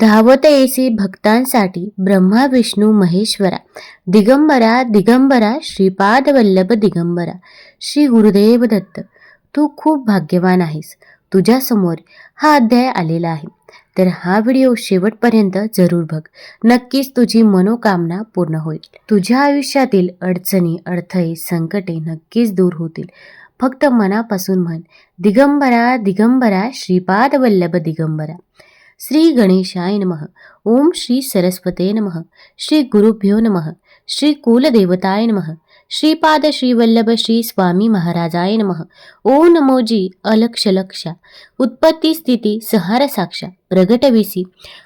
धावत येसी भक्तांसाठी ब्रह्मा विष्णू महेश्वरा. दिगंबरा दिगंबरा श्रीपाद वल्लभ दिगंबरा. श्री गुरुदेव दत्त तू खूप भाग्यवान आहेस. तुझ्यासमोर हा अध्याय आलेला आहे. तर हा व्हिडिओ शेवटपर्यंत जरूर बघ. नक्कीच तुझी मनोकामना पूर्ण होईल. तुझ्या आयुष्यातील अडचणी अडथळे संकटे नक्कीच दूर होतील. फक्त मनापासून म्हण दिगंबरा दिगंबरा श्रीपाद वल्लभ दिगंबरा. श्री गणेशाय नमः. ओम श्री सरस्वते नमः. श्री गुरुभ्यो नमः. श्री कुलदेवताय नमः. श्रीपाद श्रीवल्लभ श्री स्वामी महाराजाय नमः. ओ नमोजी अलक्ष लक्षा. उत्पत्ती स्थिती सहार साक्षा. प्रगटविसी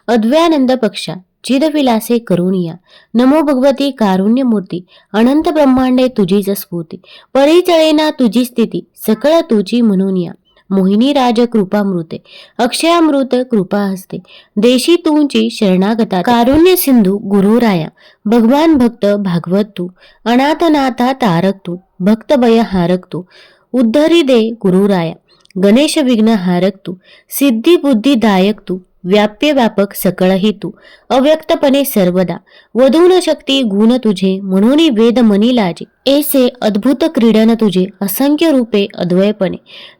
अद्वयानंद पक्षा. चिदविलासे करुणिया. नमो भगवती कारुण्यमूर्ती. अनंत ब्रह्मांडे तुझीच स्फूर्ती. परिचळेना तुझी स्थिती. सकळ तुझी म्हणून या मोहिनी राज कृपामृते अक्षयामृत कृपा हस्ते देशी तुंची शरणागता कारुण्य सिंधू गुरुराया भगवान भक्त भागवत तू अनाथनाथा तारक तू भक्तभय हारक तू उद्धरी दे गुरुराया गणेश विघ्न हारक तू सिद्धी बुद्धी दायक तू व्याप्य व्यापक सकळही तू अव्यक्तपणे सर्वदा. वधून शक्ती गुण तुझे म्हणून वेद मनी लाजे. ऐसे अद्भुत क्रीडन तुझे असंख्य रूपे अद्वयपणे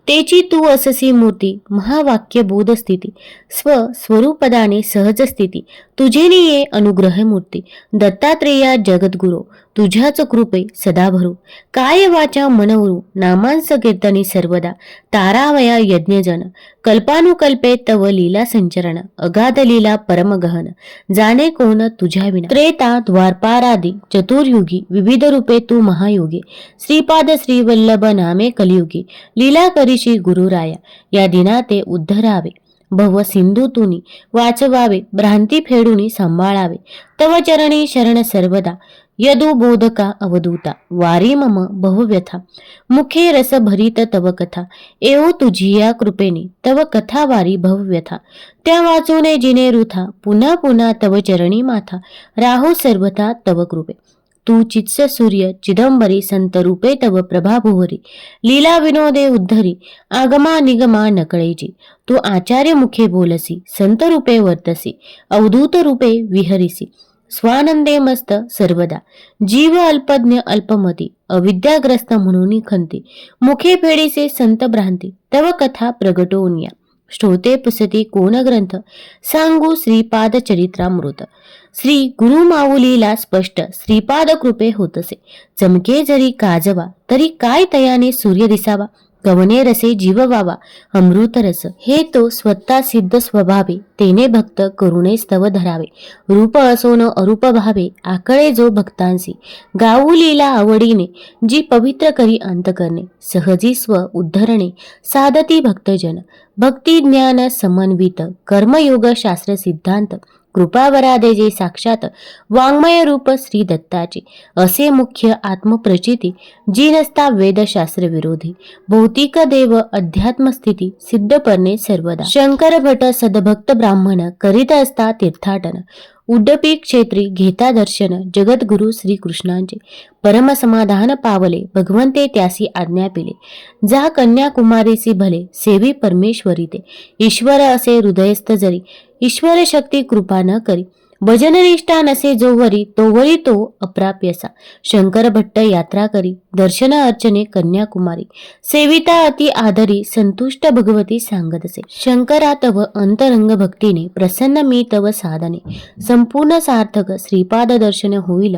तेची तू अससी मूर्ती महावाक्य बोध स्थिती. स्व स्वरूपदाने सहज स्थिती. तुझे निये अनुग्रह मूर्ती. दत्तात्रेया जगद्गुरो. तुझ्याच कृपे सदा भरू. काय वाचा मनवरू नामांस कीर्तनी सर्वदा. तारावया यज्ञजन. कल्पानुकल्पे तव लीला संचरण. अगाध लीला परमगहन. जाणे कोण तुझ्या विना. त्रेता द्वारपारादी चतुर्युगी. विविध रूपे तू महायोगी. श्रीपाद श्रीवल्लभ नामे कलियुगी. लीला करीशी गुरुराया. या दिना ते उद्धरावे. भव सिंधुतुनी वाचवावे. भ्रांती फेडूनी सांभाळावे. तव चरणी शरण सर्वदा. यदु बोधका अवधूता वारी मम बहुव्यथा। मुखे रस भरित तव कथा एवो तुझिया कृपेने तव कथा वारी भव्यथा त्या वाचूने जिने रुथा पुन्हा पुन्हा तव चरणी माथा। राहो सर्वथा तव कृपे। तू चित्स सूर्य चिदंबरी संत रूपे तव प्रभाभुवरी लीला विनोदे उद्धरी आगमा निगमा नकळेजी। तू आचार्य मुखे बोलसी संत रूपे वर्तसी अवधूत रूपे विहरिसी। स्वानंदे मस्त सर्वदा. जीव अल्पज्ञ अल्पमती अविद्याग्रस्त म्हणून खंती. मुखे फेडीसे संत भ्रांती तव कथा प्रगटवून या. श्रोते पुसती कोण ग्रंथ? सांगू श्रीपाद चरित्रामृत. श्री गुरु माऊलीला स्पष्ट श्रीपाद कृपे होतसे. चमके जरी काजवा तरी काय तयाने सूर्य दिसावा? गवने रसे जीव वावा अमृत रस हे तो स्वतः सिद्ध स्वभावे तेने भक्त करुणे स्तव धरावे. रूप असोन अरूप भावे आकळे जो भक्तांसी. गाऊलीला आवडीने जी पवित्र करी अंत करणे. सहजी स्व उद्धरणे साधती भक्तजन. भक्ती ज्ञान समन्वित कर्मयोग शास्त्र सिद्धांत. कृपावरादेजी साक्षात वाङ्मय रूप श्री दत्ताचे असे मुख्य आत्मप्रचिती जी नसता वेदशास्त्र विरोधी भौतिक देव अध्यात्मस्थिती सिद्ध करणे सर्वदा. शंकर भट सदभक्त ब्राह्मण करीत असता तीर्थाटन. उड्डपी क्षेत्री घेता दर्शन जगद्गुरु श्रीकृष्णांचे. परमसमाधान पावले भगवंते त्यासी आज्ञा पिले. जा कन्याकुमारीसी भले सेवी परमेश्वरी ते ईश्वर असे हृदयस्थ जरी ईश्वर शक्ती कृपा न करी. भजननिष्ठा नसे जोवरी तोवरी तो अप्राप्यसा. शंकर भट्ट यात्रा करी दर्शन अर्चने कन्याकुमारी. सेविता अति आदरी संतुष्ट भगवती सांगत असे शंकरा तव अंतरंग भक्तीने प्रसन्न मी तव साधने. संपूर्ण सार्थक श्रीपाद दर्शन होईल.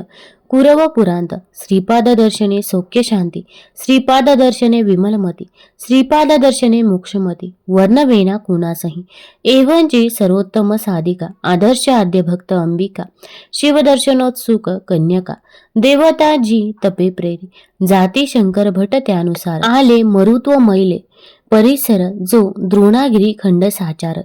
कुरव पुरांत श्रीपाद दर्शने सौख्य शांती श्रीपाद दर्शने विमलमती श्रीपाद दर्शने मोक्षमती वर्णवेना कुणासही. एवंची सर्वोत्तम साधिका आदर्श आद्य भक्त अंबिका शिवदर्शनोत्सुक कन्यका देवता जी तपे प्रेरी जाती शंकर भट त्यानुसार आले मरुत्व मैले परिसर जो द्रोणागिरी खंड साचार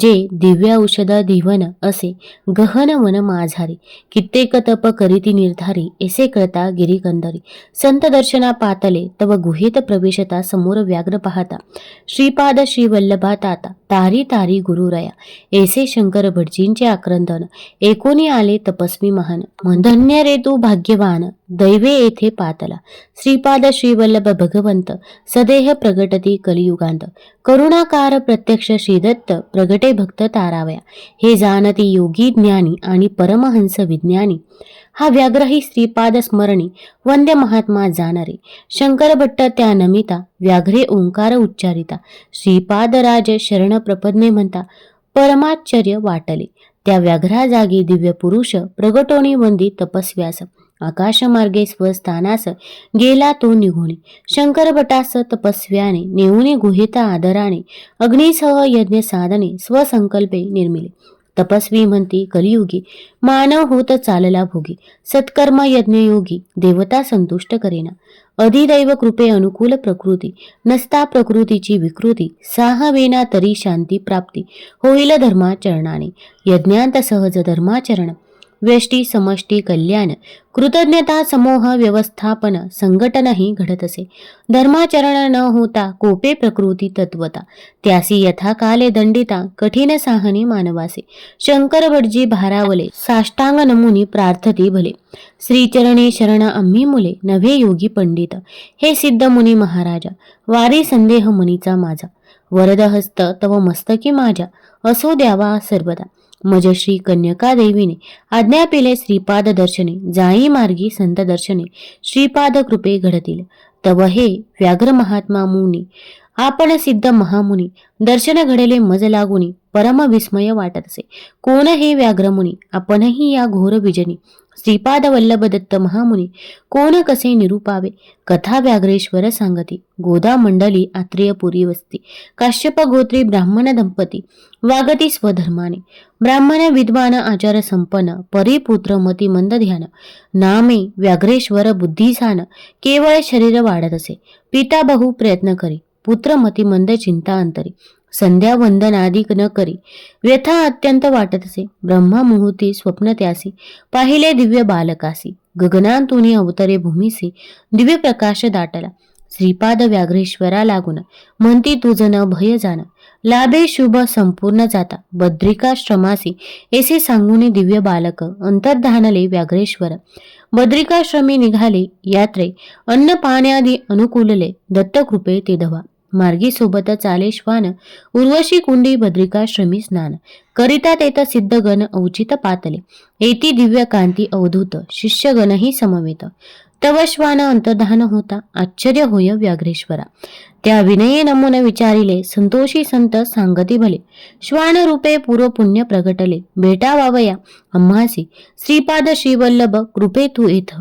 जे दिव्य औषध दिवन असे गहन मन माझारी कित्येक तप करीती निर्धारी एसे कळता गिरीकंदरी संत दर्शना पातले तव गुहेत प्रवेशता समोर व्याघ्र पाहता. श्रीपाद श्री वल्लभा ताता तारी तारी गुरुरया एसे शंकर भटजींचे आक्रंदन एकोणी आले तपस्वी महान. धन्य रे तू भाग्यवान दैवे येथे पातला. श्रीपाद श्रीवल्लभ भगवंत सदेह प्रगटती कली कलियुगांत करुणाकार प्रत्यक्ष श्रीदत्त प्रगटे भक्त तारावया. हे जाणती योगी ज्ञानी आणि परमहंस विज्ञानी. हा व्याग्रही श्रीपाद स्मरणी वंद्य महात्मा जाणारे शंकर भट्ट त्या नमिता व्याघ्रे ओंकार उच्चारिता. श्रीपादराज शरण प्रपदने म्हणता परमाश्चर्य वाटले. त्या व्याघ्रा जागी दिव्य पुरुष प्रगटोनी वंदी तपस्व्यास. आकाशमार्गे स्वस्थानास गेला तो निघून. शंकरभटास तपस्व्याने नेऊने गुहित आदराने अग्निसह यज्ञ साधने स्वसंकल्पे निर्मिले. तपस्वी म्हणती कलियुगी मानव होत चालला भोगी. सत्कर्म यज्ञयोगी देवता संतुष्ट करेना. अधिदैव कृपे अनुकूल प्रकृती. नसता प्रकृतीची विकृती. साहवेना तरी शांती प्राप्ती. होईल धर्माचरणाने. यज्ञांत सहज धर्माचरण. व्यष्टी समष्टी कल्याण कृतज्ञता समूह व्यवस्थापन संघटनही घडत असे. धर्माचरण न होता कोपे प्रकृती तत्वता. त्यासी यथा काले दंडिता कठीण साहनी मानवासे. शंकर भटजी भारावले साष्टांग नमुनी प्रार्थती भले. श्रीचरणे शरण आम्ही मुले नव्हे योगी पंडित. हे सिद्ध मुनी महाराजा वारी संदेह मुनीचा माझा. वरदहस्त तव मस्तकी माझ्या. असो द्यावा सर्वदा. मजश्री कन्यका देवीने आज्ञा पेले श्रीपाद दर्शने जाई मार्गी संत दर्शने श्रीपाद कृपे घडतील. तव हे व्याघ्र महात्मा मुनी आपण सिद्ध महामुनी दर्शन घडेले मज लागुनी परम विस्मय वाटत असे कोण हे व्याघ्रमुनी? आपणही या घोर विजनी श्रीपाद वल्लभ दत्त महामुनी कोण कसे निरूपावे? कथा व्याघ्रेश्वर सांगती. गोदा मंडली आत्रेयपुरी वस्ती. काश्यप गोत्री ब्राह्मण दंपती. वागती स्वधर्माने. ब्राह्मण विद्वान आचार संपन्न परिपुत्र मती मंद ध्यान. नामे व्याघ्रेश्वर बुद्धिसान केवळ शरीर वाढत असे पिता बहु प्रयत्न करी. पुत्र मती मंद चिंता अंतरी. संध्या वंदनादिक न करी. व्यथा अत्यंत वाटत असे. ब्रह्मा मुहूर्ती स्वप्न त्यासी. पाहिले दिव्य बालकासी. गगनांतुनी अवतरे भूमीसी. दिव्य प्रकाश दाटला. श्रीपाद व्याघ्रेश्वरा लागून. म्हणती तुझं न भय जाण. लाभे शुभ संपूर्ण जाता. बद्रिकाश्रमासी ऐसे सांगून दिव्य बालक. अंतर्धानले व्याघ्रेश्वर. बद्रिकाश्रमी निघाले. यात्रे. अन्न पाण्यादी अनुकूलले. दत्तकृपे ते धवा मार्गी सोबत चाले श्वान उर्वशी कुंडी बद्रिकाश्रमी स्नान करिता तेत सिद्धगण औचित पातले. एती दिव्य कांती अवधूत शिष्यगणही समवेत. तव श्वान अंतर्धान होता आश्चर्य होय व्याघ्रेश्वरा. त्या विनये नमुन विचारिले संतोषी संत सांगती भले. श्वान रूपे पूर्व पुण्य प्रगटले बेटा वावया अम्हासी श्रीपाद श्रीवल्लभ कृपे तू येथ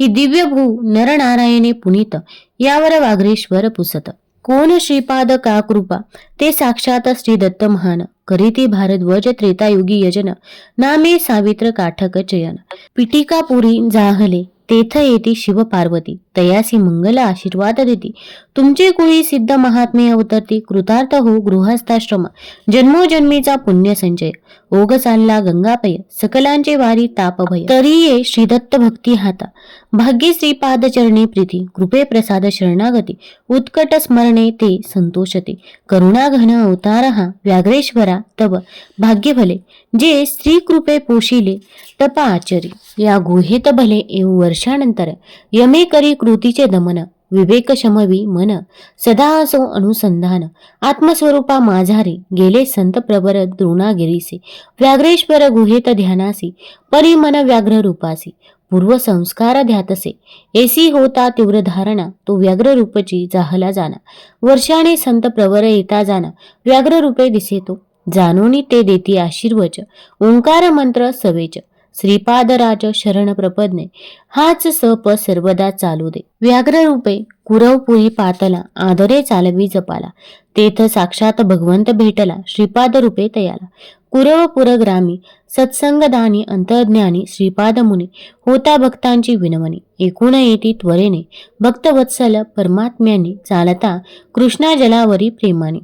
ही दिव्य भू नरनारायणे पुनीत यावर वाघ्रेश्वर पुसत. कोण श्रीपाद का कृपा? ते साक्षात श्री दत्त महान. करीती भारद्वज त्रेतायुगी यजन. नामे सावित्र काठक चयन. पिटिकापुरी जाहले. तेथ येती शिव पार्वती तयासी मंगल आशीर्वाद देती. तुमचे कुळी सिद्ध महात्मे अवतरती कृतार्थ हो गृहस्थाश्रम. जन्मोजन्मीचा पुण्य संचय ओघ चालला गंगापय. सकलांचे वारी तापभय. तरी ये श्रीदत्त भक्ती हाता. भाग्य श्रीपाद चरणी प्रीती. कृपे प्रसाद शरणागती. उत्कट स्मरणे ते संतोषते. करुणाघन अवतार हा. व्याघ्रेश्वरा तव. भाग्य भले. जे स्त्री कृपे पोशिले तपा आचरी. या गुहेत भले येऊ वर्षानंतर. यमे करी कृतीचे दमन विवेक शमवी मन सदा असो अनुसंधान आत्मस्वरूपा माझारे गेले संत प्रवर द्रोणागिरीसे व्याघ्रेश्वर गुहेत ध्यानासी परिमन व्याघ्र रूपासी पूर्व संस्कार ध्यातसे एसी होता तीव्र धारणा तो व्याघ्र रूपची जाहला जाना वर्षाने संत प्रवर येता जाना व्याघ्र रूपे दिसेतो जाणूनी ते देती आशीर्वच ओंकार मंत्र सवेच श्रीपादराज शरण प्रपदने हाच सप सर्वदा चालू दे. व्याघ्र रूपे कुरवपुरी पातला आदरे चालवी जपाला. तेथ साक्षात भगवंत भेटला श्रीपाद रूपे तयाला. कुरवपुर ग्रामी सत्संगदानी अंतर्ज्ञानी श्रीपाद मुनी होता भक्तांची विनवणी. एकूण येती त्वरेने भक्तवत्सल परमात्म्याने चालता कृष्णा जलावरी प्रेमाने.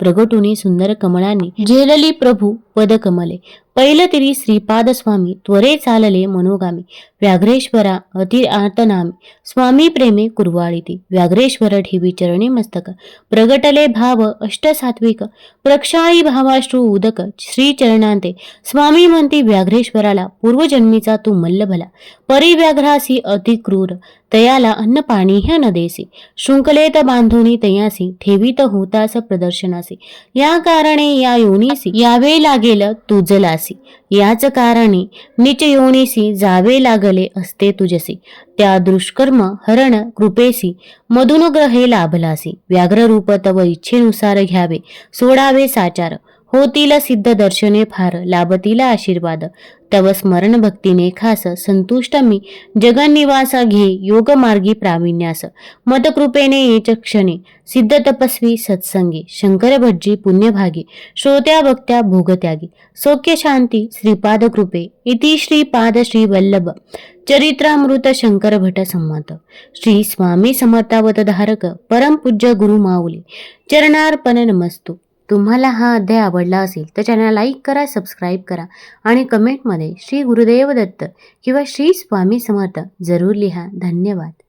प्रगटुनी सुंदर कमळांनी झेलली प्रभू पद कमले पहिलं तरी श्रीपादस्वामी त्वरे चालले मनोगामी. व्याघ्रेश्वरा अति आर्तनामी स्वामी प्रेमे कुर्वाळीती. व्याघ्रेश्वर ठेवी चरणे मस्तक. प्रगटले भाव अष्टसात्विक प्रक्षाळी भावाश्रू उदक श्रीचरणांते स्वामी म्हणते व्याघ्रेश्वराला पूर्वजन्मीचा तू मल्लभला. परिव्याघ्रासी अति क्रूर. तयाला अन्न पाणी ह्या न देसी. शृंखलेत बांधुनी तयासी. ठेवीत होतास प्रदर्शनासी. या कारणे या योनीसी. यावे लागेल तुझलासी. याच कारणे निच योनीसी जावे लागले असते तुझसी त्या दुष्कर्म हरण कृपेसी मधुनुग्रहे लाभलासी. व्याघ्र रूप तव इच्छेनुसार घ्यावे सोडावे साचार. होतील सिद्ध दर्शने फार लाभतील आशीर्वाद. तव स्मरण भक्तीने खास संतुष्ट मी. जगन्निवास घे योग मार्गी प्रावीण्यास. मतकृपेने येच क्षणे. सिद्ध तपस्वी सत्संगी. शंकर भटजी पुण्यभागी. श्रोत्या भक्त्या भोगत्यागी. सौख्य शांती श्रीपाद कृपे. इति श्रीपाद श्री वल्लभ. चरित्रामृत शंकर भट संमत. श्री स्वामी समर्थावत धारक परमपूज्य गुरु माऊली. चरणार्पण नमस्तू. तुम्हाला हा अध्याय आवडला असेल तर चॅनल लाईक करा सबस्क्राईब करा आणि कमेंटमध्ये श्री गुरुदेव दत्त किंवा श्री स्वामी समर्थ जरूर लिहा. धन्यवाद.